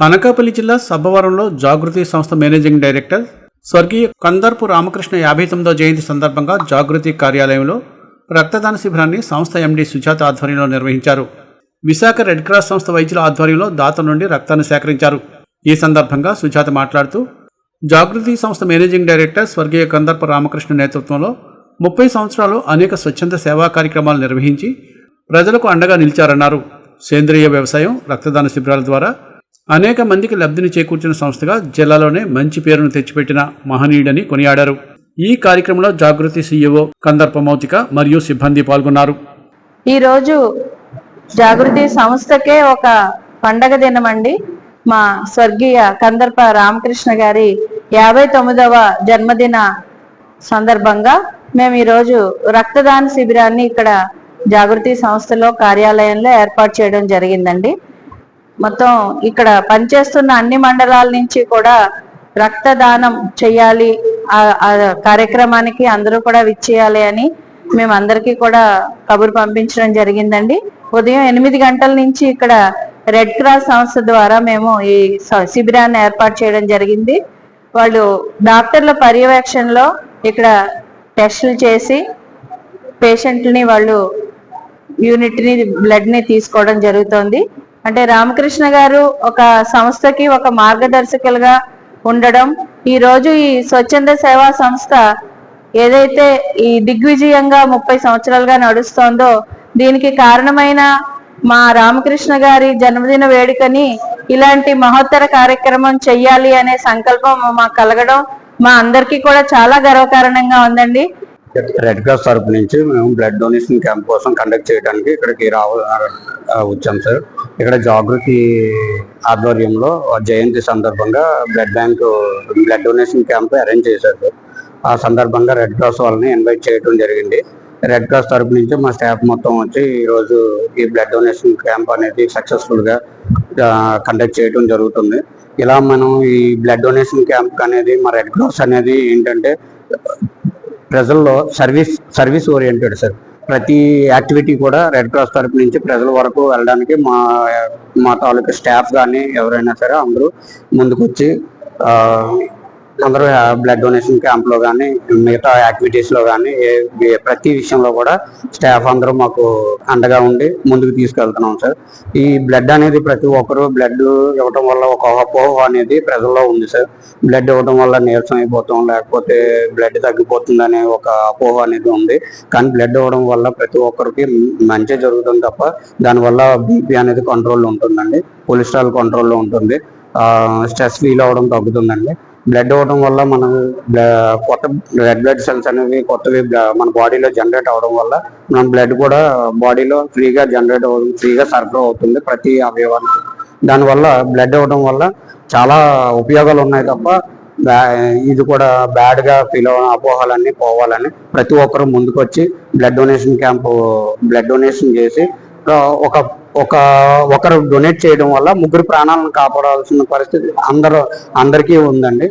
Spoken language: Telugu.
అనకాపల్లి జిల్లా సబ్బవరంలో జాగృతి సంస్థ మేనేజింగ్ డైరెక్టర్ స్వర్గీయ కందర్పు రామకృష్ణ యాభై తొమ్మిదో జయంతి సందర్భంగా జాగృతి కార్యాలయంలో రక్తదాన శిబిరాన్ని సంస్థ ఎండీ సుజాత ఆధ్వర్యంలో నిర్వహించారు. విశాఖ రెడ్ క్రాస్ సంస్థ వైద్యుల ఆధ్వర్యంలో దాత నుండి రక్తాన్ని సేకరించారు. ఈ సందర్భంగా సుజాత మాట్లాడుతూ జాగృతి సంస్థ మేనేజింగ్ డైరెక్టర్ స్వర్గీయ కందర్పు రామకృష్ణ నేతృత్వంలో ముప్పై సంవత్సరాలు అనేక స్వచ్ఛంద సేవా కార్యక్రమాలు నిర్వహించి ప్రజలకు అండగా నిలిచారన్నారు. సేంద్రియ వ్యవసాయం రక్తదాన శిబిరాల ద్వారా అనేక మందికి లబ్ధిని చేకూర్చిన సంస్థగా జిల్లాలోనే మంచి పేరును తెచ్చిపెట్టిన మహనీయుడని కొనియాడారు. ఈ కార్యక్రమంలో జాగృతి సీఈఓ కందర్ప మౌతిక మరియు సిబ్బంది పాల్గొన్నారు. ఈరోజు జాగృతి సంస్థకే ఒక పండగ అండి మా స్వర్గీయ కందర్ప రామకృష్ణ గారి యాభై తొమ్మిదవ జన్మదిన సందర్భంగా మేము ఈరోజు రక్తదాన శిబిరాన్ని ఇక్కడ జాగృతి సంస్థలో కార్యాలయంలో ఏర్పాటు చేయడం జరిగిందండి. మొత్తం ఇక్కడ పనిచేస్తున్న అన్ని మండలాల నుంచి కూడా రక్తదానం చేయాలి. ఆ కార్యక్రమానికి అందరూ కూడా విచ్చేయాలి అని మేము అందరికీ కూడా కబురు పంపించడం జరిగిందండి. ఉదయం ఎనిమిది గంటల నుంచి ఇక్కడ రెడ్ క్రాస్ సంస్థ ద్వారా మేము ఈ శిబిరాన్ని ఏర్పాటు చేయడం జరిగింది. వాళ్ళు డాక్టర్ల పర్యవేక్షణలో ఇక్కడ టెస్టులు చేసి పేషెంట్ని వాళ్ళు యూనిట్ని బ్లడ్ని తీసుకోవడం జరుగుతోంది. అంటే రామకృష్ణ గారు ఒక సంస్థకి ఒక మార్గదర్శకులుగా ఉండడం. ఈ రోజు ఈ స్వచ్ఛంద సేవా సంస్థ ఏదైతే ఈ దిగ్విజయంగా ముప్పై సంవత్సరాలుగా నడుస్తోందో దీనికి కారణమైన మా రామకృష్ణ గారి జన్మదిన వేడుకని ఇలాంటి మహోత్తర కార్యక్రమం చెయ్యాలి అనే సంకల్పం మాకు కలగడం మా అందరికీ కూడా చాలా గర్వకారణంగా ఉందండి. రెడ్ క్రాస్ తరపు నుంచి మేము బ్లడ్ డొనేషన్ క్యాంప్ కోసం కండక్ట్ చేయడానికి ఇక్కడికి రావ వచ్చాం సార్. ఇక్కడ జాగృతి ఆధ్వర్యంలో జయంతి సందర్భంగా blood bank blood donation camp arrange చేశారు. సార్ ఆ సందర్భంగా రెడ్ క్రాస్ వాళ్ళని ఇన్వైట్ చేయడం జరిగింది. రెడ్ క్రాస్ తరపు నుంచి మా స్టాఫ్ మొత్తం వచ్చి ఈరోజు ఈ బ్లడ్ డొనేషన్ క్యాంప్ అనేది సక్సెస్ఫుల్గా కండక్ట్ చేయడం జరుగుతుంది. ఇలా మనం ఈ బ్లడ్ డొనేషన్ క్యాంప్ అనేది మా రెడ్ క్రాస్ అనేది ఏంటంటే ప్రజల్లో సర్వీస్ సర్వీస్ ఓరియంటెడ్ సార్ ప్రతి యాక్టివిటీ కూడా రెడ్ క్రాస్ తరపు నుంచి ప్రజల వరకు వెళ్ళడానికి మా మా తాలూకా స్టాఫ్ కానీ ఎవరైనా సరే అందరూ ముందుకొచ్చి అందరూ బ్లడ్ డొనేషన్ క్యాంప్లో కానీ మిగతా యాక్టివిటీస్లో కానీ ప్రతి విషయంలో కూడా స్టాఫ్ అందరూ మాకు అండగా ఉండి ముందుకు తీసుకెళ్తున్నాం సార్. ఈ బ్లడ్ అనేది ప్రతి ఒక్కరు బ్లడ్ ఇవ్వటం వల్ల ఒక అపోహ అనేది ప్రజల్లో ఉంది సార్. బ్లడ్ ఇవ్వడం వల్ల నీరసం అయిపోతాం లేకపోతే బ్లడ్ తగ్గిపోతుంది ఒక అపోహ అనేది ఉంది. కానీ బ్లడ్ ఇవ్వడం వల్ల ప్రతి ఒక్కరికి మంచి జరుగుతుంది తప్ప దానివల్ల బీపీ అనేది కంట్రోల్లో ఉంటుందండి. కొలెస్ట్రాల్ కంట్రోల్లో ఉంటుంది. స్ట్రెస్ ఫీల్ అవ్వడం తగ్గుతుందండి. బ్లడ్ అవ్వడం వల్ల మనం కొత్త రెడ్ బ్లడ్ సెల్స్ అనేవి కొత్తవి మన బాడీలో జనరేట్ అవడం వల్ల మన బ్లడ్ కూడా బాడీలో ఫ్రీగా జనరేట్ అవ్వడం ఫ్రీగా సరఫరా అవుతుంది ప్రతి అవయవానికి. దానివల్ల బ్లడ్ అవ్వడం వల్ల చాలా ఉపయోగాలు ఉన్నాయి తప్ప ఇది కూడా బ్యాడ్గా ఫీల్ అవ్వ అపోహలన్నీ పోవాలని ప్రతి ఒక్కరు ముందుకొచ్చి blood donation camp blood donation చేసి ఒక ఒక ఒకరు డొనేట్ చేయడం వల్ల ముగ్గురు ప్రాణాలను కాపాడాల్సిన పరిస్థితి అందరూ అందరికీ ఉందండి.